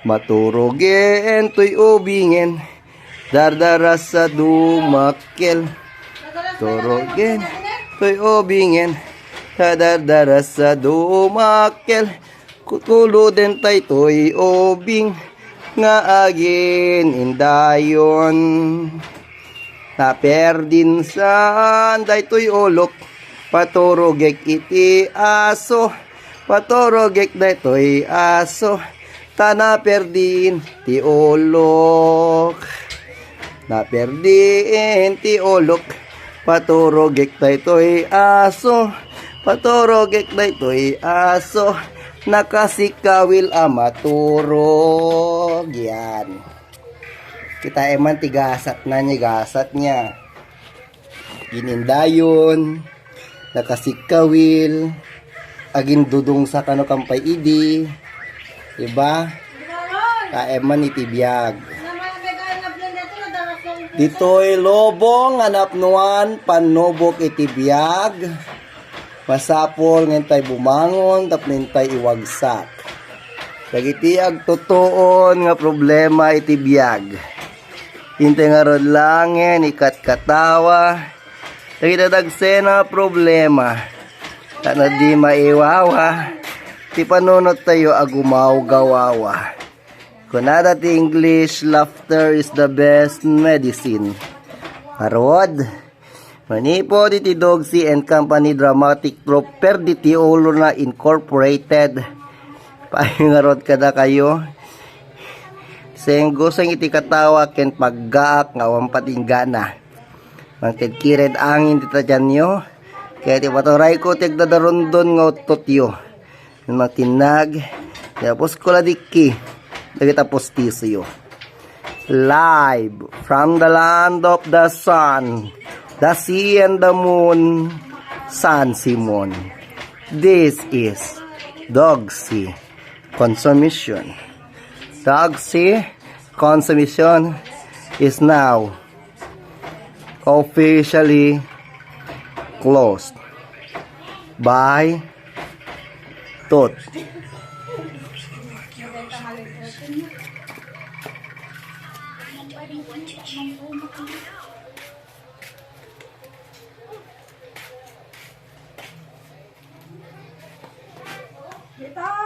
Maturugin to'y ubingin. Dardara sa dumakil. Turugin to'y ubingin. Dardara sa dumakil. Kutulo din tay to'y ubing. Nga agin indayon. Naperdin sa anday to'y ulok. Paturugek iti aso. Paturugek day to'y aso. Tana perdin ti ulok. Naperdin ti ulok. Paturugek day to'y aso. Paturugek day to'y aso. Nakasikawil amaturog. Yan. Kita eman tigasat na niya, gasat niya. Ginindayon, nakasikawil, agin dudong sa kano kampay idi. Diba? Kaeman itibiyag. Dito'y lobong hanap nuan panubok itibiyag. Masapol ngentay bumangon tap ngentay iwagsak. Dagitiag tutuon nga problema itibiyag. Hintay nga rod langin, ikat katawa. Dagitadagse na problema. Tana di maiwawa. Ti panunot tayo agumaw gawawa. Kunada ti English, laughter is the best medicine. Arod, manipo di ti Dogsi and Company Dramatic Troupe per ti ulo na incorporated. Pahingarod kada kayo. Senggo sang iti katawa ken paggaak nga wampatinggana. Mangted kired angin ti tadyan nyo. Kaya ti paturay ko ti agdadarundon nga utot yo. Matinag. Tapos ko ladiki. Dagita postiso yo. Live from the land of the sun, the sea and the moon, San Simon. This is Dog Sea Consumption. Dog Sea Consumption is now officially closed by tot. Dito!